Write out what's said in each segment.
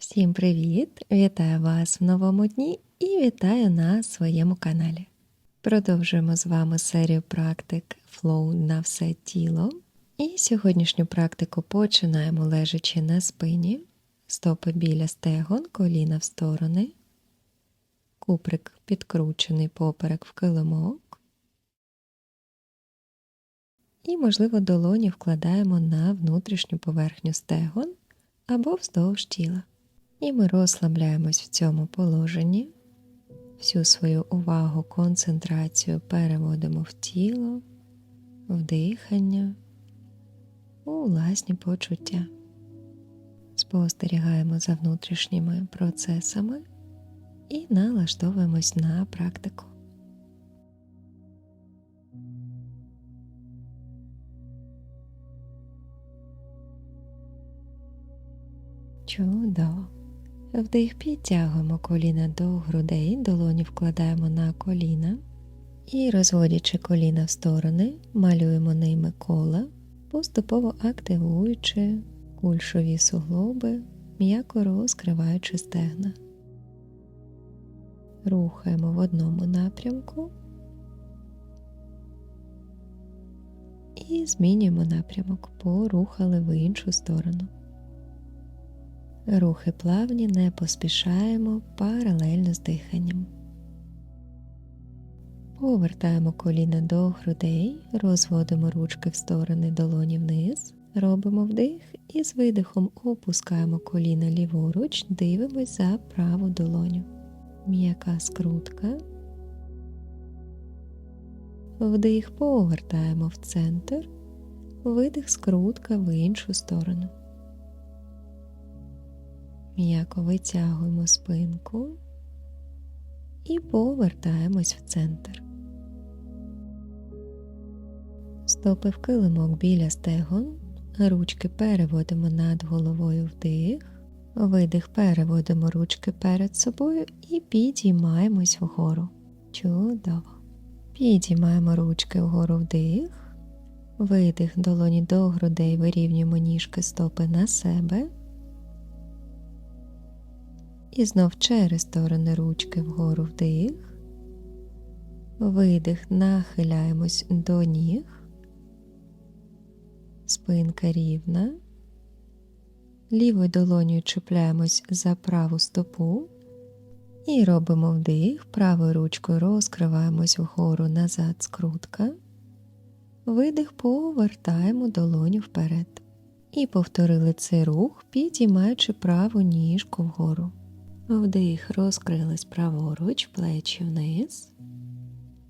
Всім привіт! Вітаю вас в новому дні і вітаю на своєму каналі. Продовжуємо з вами серію практик Flow на все тіло. І сьогоднішню практику починаємо лежачи на спині, стопи біля стегон, коліна в сторони, куприк підкручений поперек в килимок. І, можливо, долоні вкладаємо на внутрішню поверхню стегон або вздовж тіла. І ми розслабляємось в цьому положенні, всю свою увагу, концентрацію переводимо в тіло, в дихання, у власні почуття. Спостерігаємо за внутрішніми процесами і налаштовуємось на практику. Чудово. Вдих підтягуємо коліна до грудей, долоні вкладаємо на коліна і, розводячи коліна в сторони, малюємо ними кола, поступово активуючи кульшові суглоби, м'яко розкриваючи стегна. Рухаємо в одному напрямку і змінюємо напрямок, порухали в іншу сторону. Рухи плавні не поспішаємо паралельно з диханням. Повертаємо коліна до грудей, розводимо ручки в сторони долоні вниз, робимо вдих і з видихом опускаємо коліна ліворуч, дивимось за праву долоню. М'яка скрутка. Вдих повертаємо в центр, видих скрутка в іншу сторону. М'яко витягуємо спинку і повертаємось в центр. Стопи в килимок біля стегон, ручки переводимо над головою вдих, видих переводимо ручки перед собою і підіймаємось вгору. Чудово. Підіймаємо ручки вгору вдих, видих долоні до грудей, вирівнюємо ніжки стопи на себе. І знов через сторони ручки вгору вдих, видих, нахиляємось до ніг, спинка рівна, лівою долонію чіпляємось за праву стопу. І робимо вдих, правою ручкою розкриваємось вгору назад скрутка, видих, повертаємо долоню вперед. І повторили цей рух, підіймаючи праву ніжку вгору. Вдих, розкрились праворуч, плечі вниз.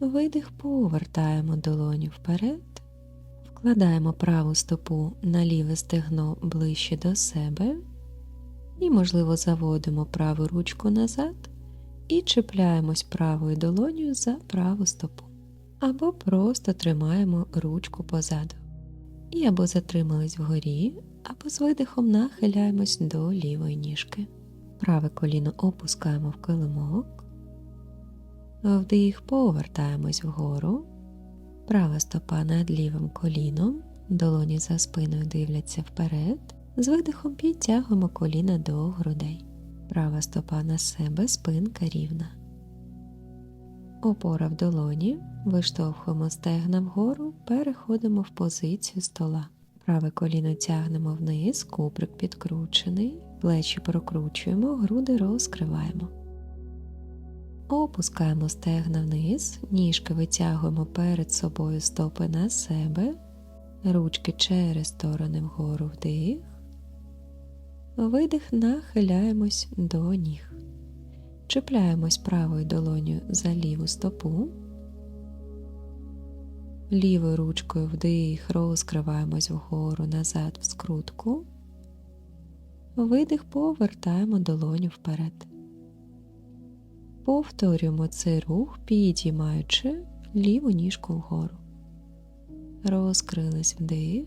Видих, повертаємо долоню вперед, вкладаємо праву стопу на ліве стегно ближче до себе і, можливо, заводимо праву ручку назад і чіпляємось правою долонею за праву стопу. Або просто тримаємо ручку позаду. І або затримались вгорі, або з видихом нахиляємось до лівої ніжки. Праве коліно опускаємо в килимок, вдих повертаємось вгору, права стопа над лівим коліном, долоні за спиною дивляться вперед, з видихом підтягуємо коліна до грудей. Права стопа на себе, спинка рівна. Опора в долоні, виштовхуємо стегна вгору, переходимо в позицію стола. Праве коліно тягнемо вниз, куприк підкручений, плечі прокручуємо, груди розкриваємо. Опускаємо стегна вниз, ніжки витягуємо перед собою стопи на себе, ручки через сторони вгору вдих, видих, нахиляємось до ніг. Чіпляємось правою долоню за ліву стопу. Лівою ручкою вдих, розкриваємось вгору назад в скрутку. Видих повертаємо долоню вперед. Повторюємо цей рух, підіймаючи ліву ніжку вгору. Розкрились вдих.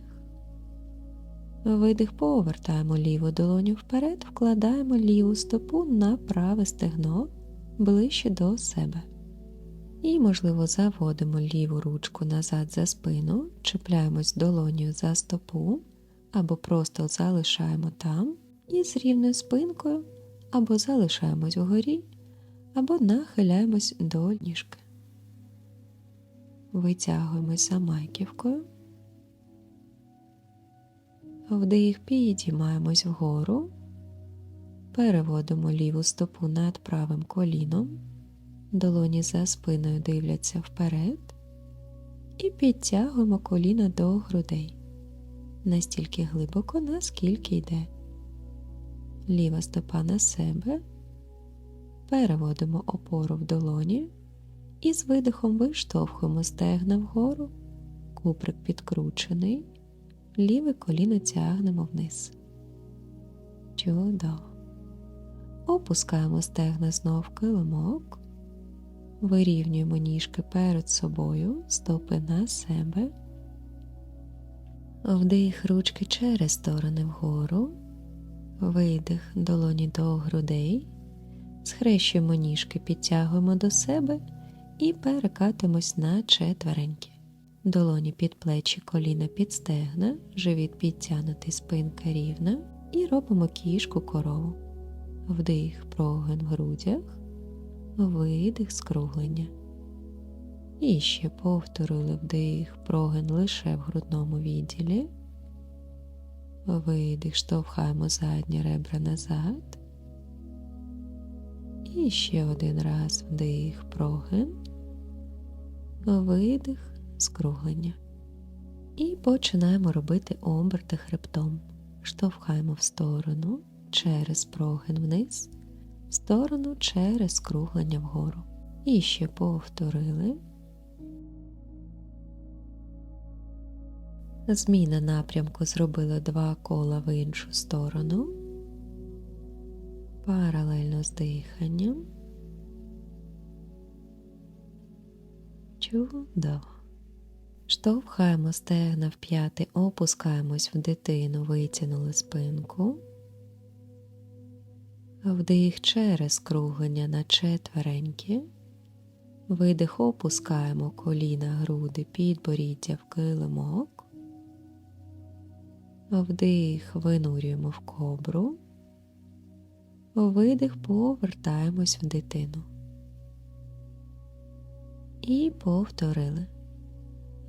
Видих повертаємо ліву долоню вперед, вкладаємо ліву стопу на праве стегно ближче до себе. І, можливо, заводимо ліву ручку назад за спину, чіпляємось долонію за стопу або просто залишаємо там І з рівною спинкою або залишаємось вгорі, або нахиляємось до ніжки. Витягуємось майківкою. Вдих підіймаємось вгору, переводимо ліву стопу над правим коліном, долоні за спиною дивляться вперед і підтягуємо коліна до грудей настільки глибоко, наскільки йде. Ліва стопа на себе, переводимо опору в долоні і з видихом виштовхуємо стегна вгору, куприк підкручений, ліве коліно тягнемо вниз. Чудово. Опускаємо стегна знов килимок, вирівнюємо ніжки перед собою, стопи на себе. Вдих ручки через сторони вгору, видих долоні до грудей, схрещуємо ніжки, підтягуємо до себе і перекатимось на четвереньки. Долоні під плечі, коліна під стегна, живіт підтягнутий, спинка рівна і робимо кішку корову. Вдих, прогин в грудях, видих скруглення. І ще повторили вдих, прогин лише в грудному відділі. Видих, штовхаємо задні ребра назад. І ще один раз вдих, прогин, видих, скруглення. І починаємо робити оберти хребтом. Штовхаємо в сторону через прогин вниз, сторону через скруглення вгору. І ще повторили. Зміна напрямку зробили два кола в іншу сторону, паралельно з диханням. Чудово. Штовхаємо стегна в п'яти, опускаємось в дитину, витягнули спинку. Вдих через круглення на четверенькі. Видих опускаємо коліна, груди, підборіддя в килимок. Вдих винурюємо в кобру, видих повертаємось в дитину. І повторили.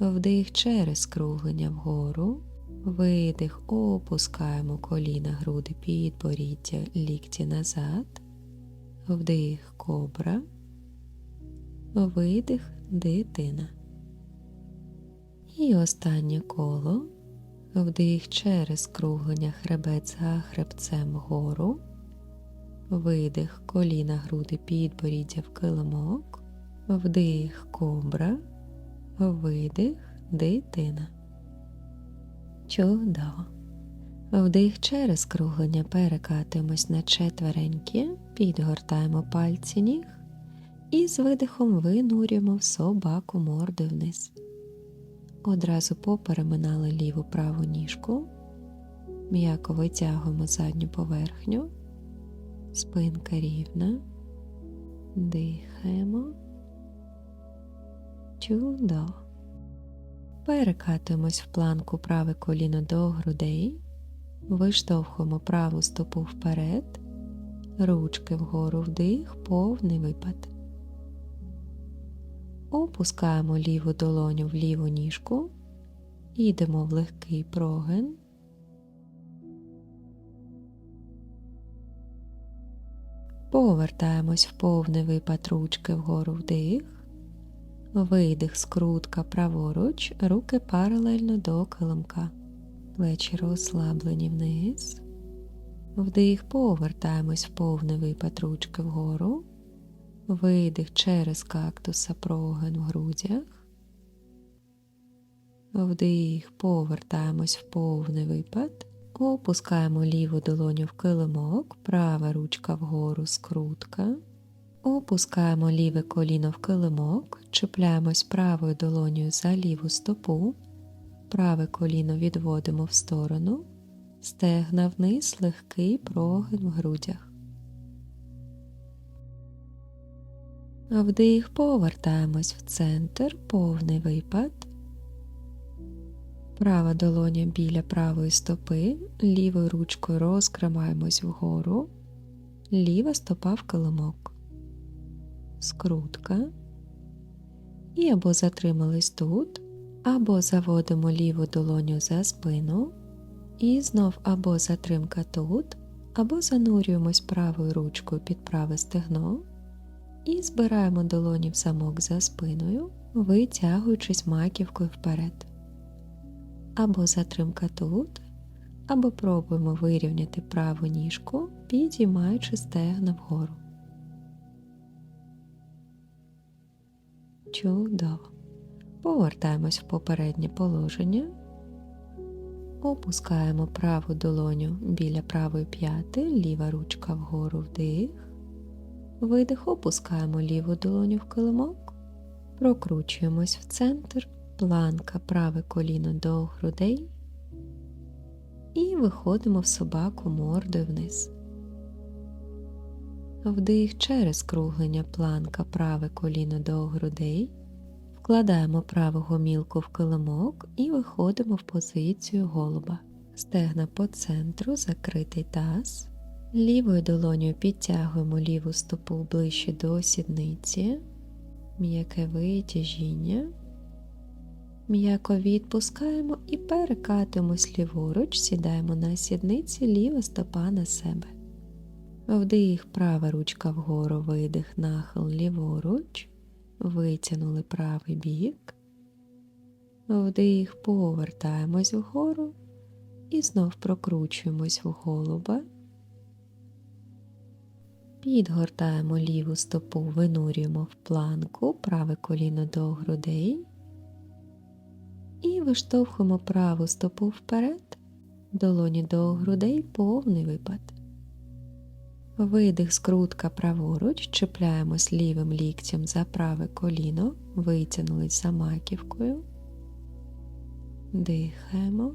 Вдих через скруглення вгору, видих, опускаємо коліна, груди, підборіддя, лікті назад, вдих кобра, видих дитина. І останнє коло. Вдих через круглення хребет за хребцем вгору, видих коліна груди підборіддя в килимок, вдих кобра, видих дитина. Чудово. Вдих через круглення перекатуємось на четвереньки, підгортаємо пальці ніг і з видихом винурюємо в собаку морди вниз. Одразу попереминали ліву праву ніжку, м'яко витягуємо задню поверхню, спинка рівна, дихаємо, чудово. Перекатуємось в планку праве коліно до грудей, виштовхуємо праву стопу вперед, ручки вгору вдих, повний випад. Опускаємо ліву долоню в ліву ніжку, йдемо в легкий прогин. Повертаємось в повний випад ручки вгору вдих, видих, скрутка праворуч, руки паралельно до килимка, плечі розслаблені вниз, вдих, повертаємось в повний випад ручки вгору. Видих через кактуса прогин в грудях. Вдих, повертаємось в повний випад. Опускаємо ліву долоню в килимок, права ручка вгору скрутка. Опускаємо ліве коліно в килимок, чіпляємось правою долонею за ліву стопу, праве коліно відводимо в сторону, стегна вниз, легкий прогин в грудях. Вдих, повертаємось в центр, повний випад. Права долоня біля правої стопи, лівою ручкою розкриваємось вгору, ліва стопа в килимок, скрутка. І або затримались тут, або заводимо ліву долоню за спину, і знов або затримка тут, або занурюємось правою ручкою під праве стегно і збираємо долоні в замок за спиною, витягуючись маківкою вперед. Або затримка тут, або пробуємо вирівняти праву ніжку, підіймаючи стегна вгору. Чудово. Повертаємось в попереднє положення. Опускаємо праву долоню біля правої п'яти, ліва ручка вгору вдих. Видих, опускаємо ліву долоню в килимок, прокручуємось в центр, планка праве коліно до грудей і виходимо в собаку мордою вниз. Вдих через круглення планка праве коліно до грудей. Вкладаємо праву гомілку в килимок і виходимо в позицію голуба. Стегна по центру, закритий таз. Лівою долонею підтягуємо ліву стопу ближче до сідниці, м'яке витяжіння. М'яко відпускаємо і перекатуємось ліворуч, сідаємо на сідниці, ліва стопа на себе. Вдих, права ручка вгору, видих, нахил ліворуч, витягнули правий бік, вдих, повертаємось вгору і знов прокручуємось в голуба. Підгортаємо ліву стопу, винурюємо в планку, праве коліно до грудей і виштовхуємо праву стопу вперед, долоні до грудей, повний випад. Видих скрутка праворуч, чіпляємось лівим ліктем за праве коліно, витягнулись за маківкою, дихаємо,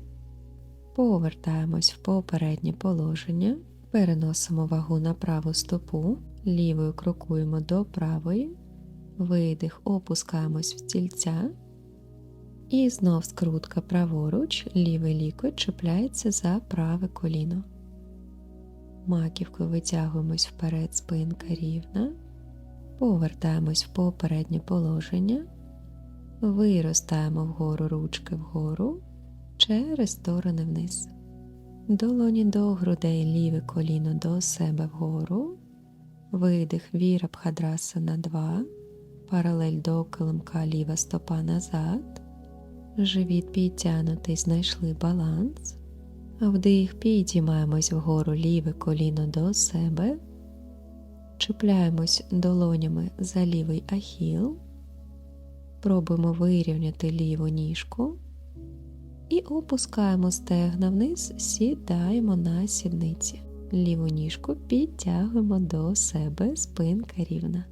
повертаємось в попереднє положення, переносимо вагу на праву стопу, лівою крокуємо до правої, видих, опускаємось в стільця. І знов скрутка праворуч, лівий лікоть чіпляється за праве коліно. Маківкою витягуємось вперед, спинка рівна, повертаємось в попереднє положення, виростаємо вгору ручки вгору, через сторони вниз. Долоні до грудей, ліве коліно до себе вгору, видих віра на 2, паралель до килимка ліва стопа назад, живіт підтягнутий, знайшли баланс. Вдих, підіймаємось вгору ліве коліно до себе, чіпляємось долонями за лівий ахіл, пробуємо вирівняти ліву ніжку і опускаємо стегна вниз, сідаємо на сідниці. Ліву ніжку підтягуємо до себе, спинка рівна.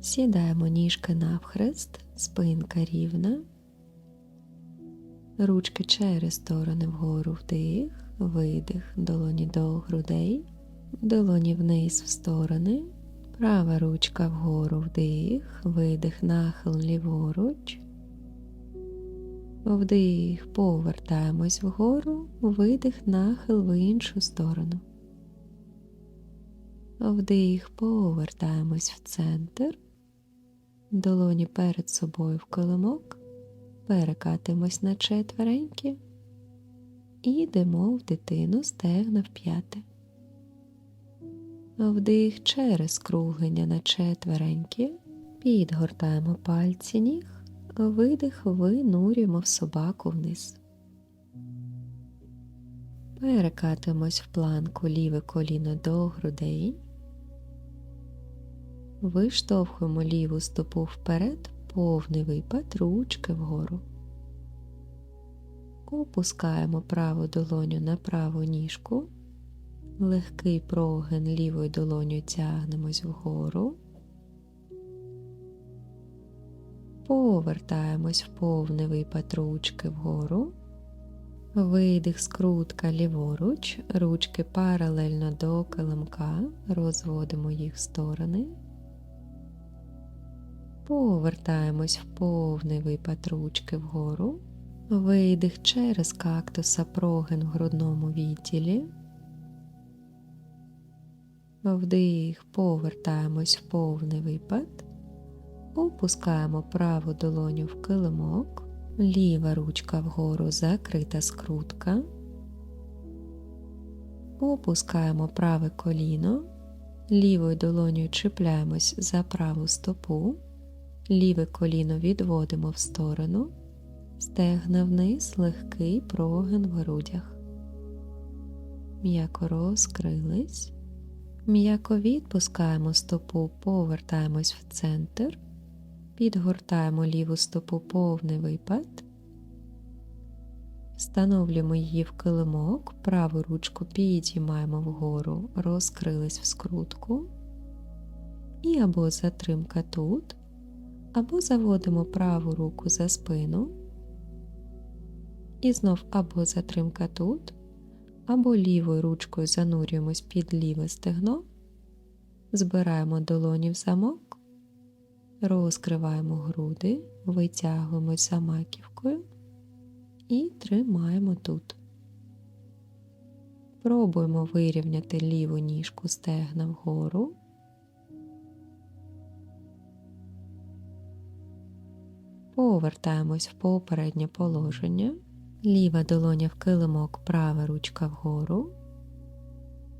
Сідаємо ніжки навхрест, спинка рівна. Ручки через сторони вгору вдих, видих, долоні до грудей, долоні вниз в сторони, права ручка вгору вдих, видих, нахил ліворуч. Вдих, повертаємось вгору, видих, нахил в іншу сторону. Вдих, повертаємось в центр, долоні перед собою в килимок перекатимось на четвереньки і йдемо в дитину стегна в п'яте. Вдих через круглення на четвереньки, підгортаємо пальці ніг, видих винурюємо в собаку вниз. Перекатимось в планку ліве коліно до грудей, виштовхуємо ліву стопу вперед, повний випад ручки вгору. Опускаємо праву долоню на праву ніжку, легкий прогин лівою долоню тягнемось вгору, повертаємось в повний випад ручки вгору, видих скрутка ліворуч, ручки паралельно до килимка, розводимо їх в сторони. Повертаємось в повний випад ручки вгору, Видих через кактуса прогин в грудному відділі. Вдих, повертаємось в повний випад. Опускаємо праву долоню в килимок, ліва ручка вгору закрита скрутка. Опускаємо праве коліно, лівою долонею чіпляємось за праву стопу, ліве коліно відводимо в сторону, стегна вниз, легкий прогин в грудях. М'яко розкрились. М'яко відпускаємо стопу, повертаємось в центр, підгортаємо ліву стопу повний випад, встановлюємо її в килимок, праву ручку підіймаємо вгору, розкрились в скрутку, і або затримка тут, або заводимо праву руку за спину, і знов або затримка тут або лівою ручкою занурюємось під ліве стегно, збираємо долоні в замок, розкриваємо груди, витягуємось за маківкою і тримаємо тут. Пробуємо вирівняти ліву ніжку стегна вгору. Повертаємось в попереднє положення. Ліва долоня в килимок, права ручка вгору.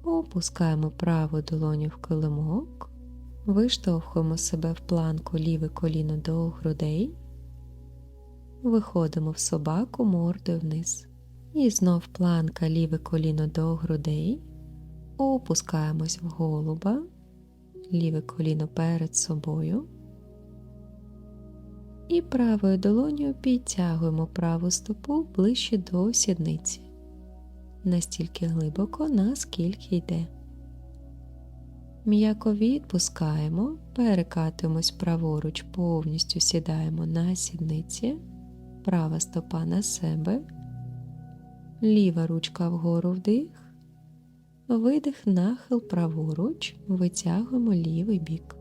Опускаємо праву долоню в килимок, виштовхуємо себе в планку ліве коліно до грудей, виходимо в собаку мордою вниз. І знов планка ліве коліно до грудей, опускаємось в голуба, ліве коліно перед собою. І правою долонею підтягуємо праву стопу ближче до сідниці, настільки глибоко, наскільки йде. М'яко відпускаємо, перекатуємось праворуч, повністю сідаємо на сідниці, права стопа на себе, ліва ручка вгору вдих, видих, нахил праворуч, витягуємо лівий бік.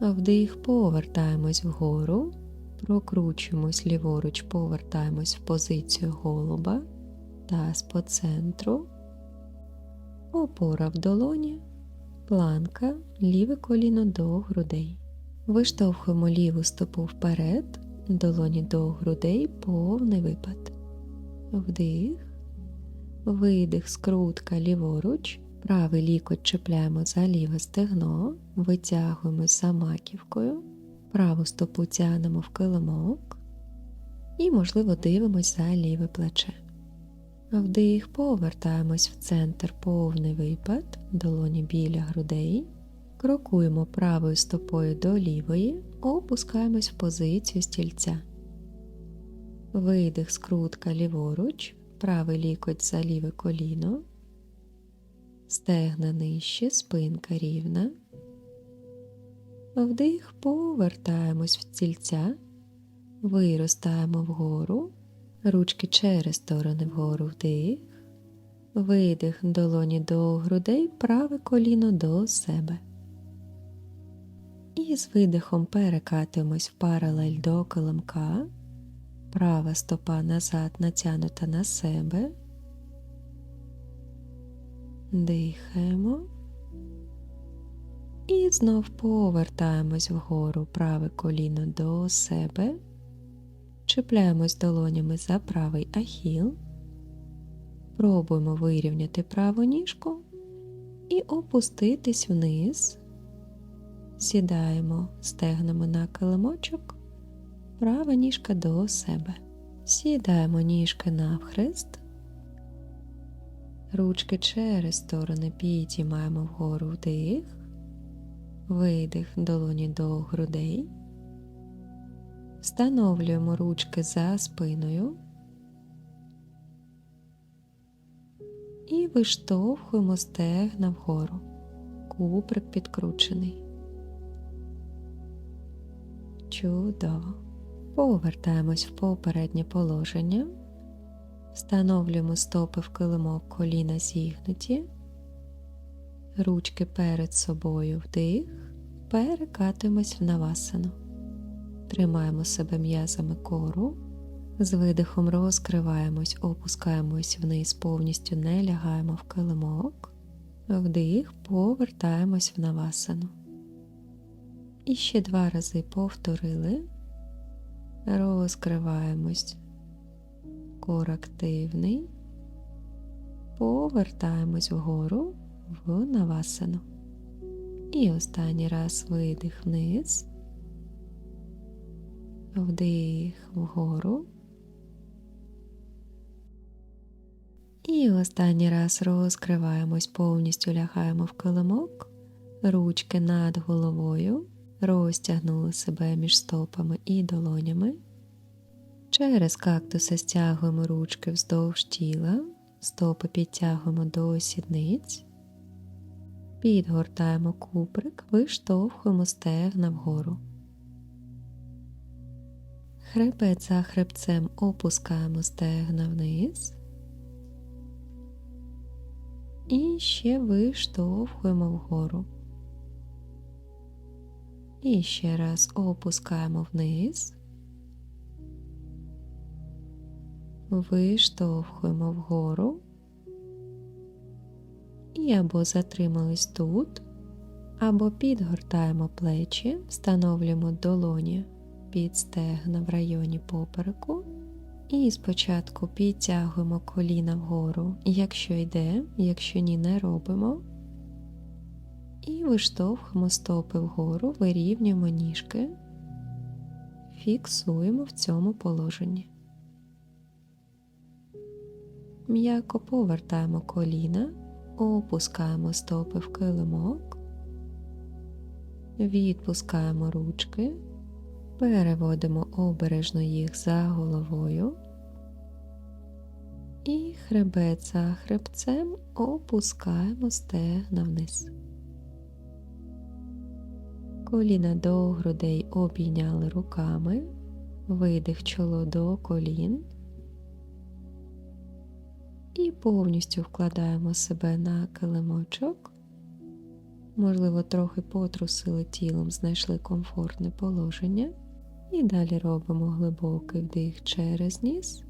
Вдих, повертаємось вгору, прокручуємось ліворуч, повертаємось в позицію голуба, таз по центру, опора в долоні, планка, ліве коліно до грудей. Виштовхуємо ліву стопу вперед, долоні до грудей, повний випад. Вдих, видих, скрутка ліворуч. Правий лікоть чіпляємо за ліве стегно, витягуємо за маківкою, праву стопу тягнемо в килимок і, можливо, дивимось за ліве плече. Вдих, повертаємось в центр повний випад, долоні біля грудей, крокуємо правою стопою до лівої, опускаємось в позицію стільця. Видих, скрутка ліворуч, правий лікоть за ліве коліно стегна нижче, спинка рівна. Вдих, повертаємось в стільця, виростаємо вгору, ручки через сторони вгору вдих, видих долоні до грудей, праве коліно до себе. І з видихом перекатуємось в паралель до килимка, права стопа назад натягнута на себе. Дихаємо. І знов повертаємось вгору праве коліно до себе, чіпляємось долонями за правий ахіл, пробуємо вирівняти праву ніжку і опуститись вниз, сідаємо стегнемо на килимочок, права ніжка до себе. Сідаємо ніжки навхрест. Ручки через сторони підіймаємо вгору вдих, видих долоні до грудей, встановлюємо ручки за спиною і виштовхуємо стегна вгору, куприк підкручений. Чудово. Повертаємось в попереднє положення. Встановлюємо стопи в килимок коліна зігнуті, ручки перед собою вдих, перекатуємось в навасану. Тримаємо себе м'язами кору, З видихом розкриваємось, опускаємось вниз, повністю не лягаємо в килимок. Вдих, повертаємось в навасану. І ще два рази повторили. Розкриваємось. Кор активний. Повертаємось вгору в навасану. І останній раз видих вниз. Вдих вгору. І останній раз розкриваємось, повністю лягаємо в килимок, ручки над головою, розтягнули себе між стопами і долонями. Через кактуси стягуємо ручки вздовж тіла, стопи підтягуємо до сідниць, підгортаємо куприк, виштовхуємо стегна вгору. Хребет за хребцем опускаємо стегна вниз. І ще виштовхуємо вгору. І ще раз опускаємо вниз, виштовхуємо вгору і або затримались тут, або підгортаємо плечі, встановлюємо долоні під стегна в районі попереку. І спочатку підтягуємо коліна вгору, якщо йде, якщо ні, не робимо. І виштовхуємо стопи вгору, вирівнюємо ніжки, фіксуємо в цьому положенні. М'яко повертаємо коліна, опускаємо стопи в килимок, відпускаємо ручки. Переводимо обережно їх за головою і хребет за хребцем опускаємо стегна вниз. Коліна до грудей обійняли руками, видих чоло до колін і повністю вкладаємо себе на килимочок. Можливо, трохи потрусили тілом, знайшли комфортне положення. І далі робимо глибокий вдих через ніс,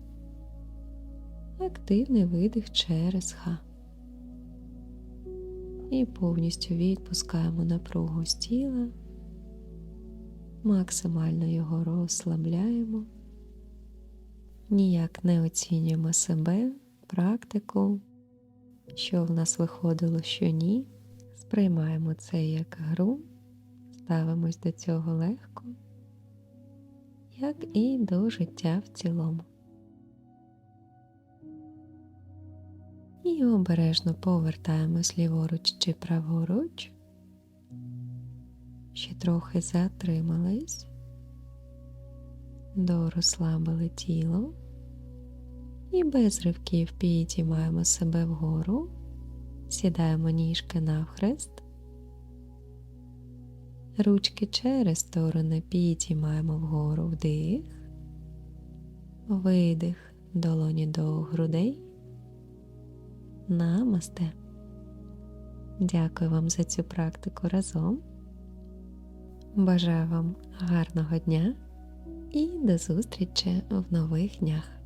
активний видих через ха. І повністю відпускаємо напругу з тіла, максимально його розслабляємо, ніяк не оцінюємо себе, практику, що в нас виходило, що ні. Сприймаємо це як гру, ставимось до цього легко як і до життя в цілому. І обережно повертаємось ліворуч чи праворуч, ще трохи затримались, дорозслабили тіло і без ривків підіймаємо себе вгору, сідаємо ніжки навхрест Ручки через сторони підіймаємо вгору вдих, видих долоні до грудей. Намасте. Дякую вам за цю практику разом. Бажаю вам гарного дня і до зустрічі в нових днях.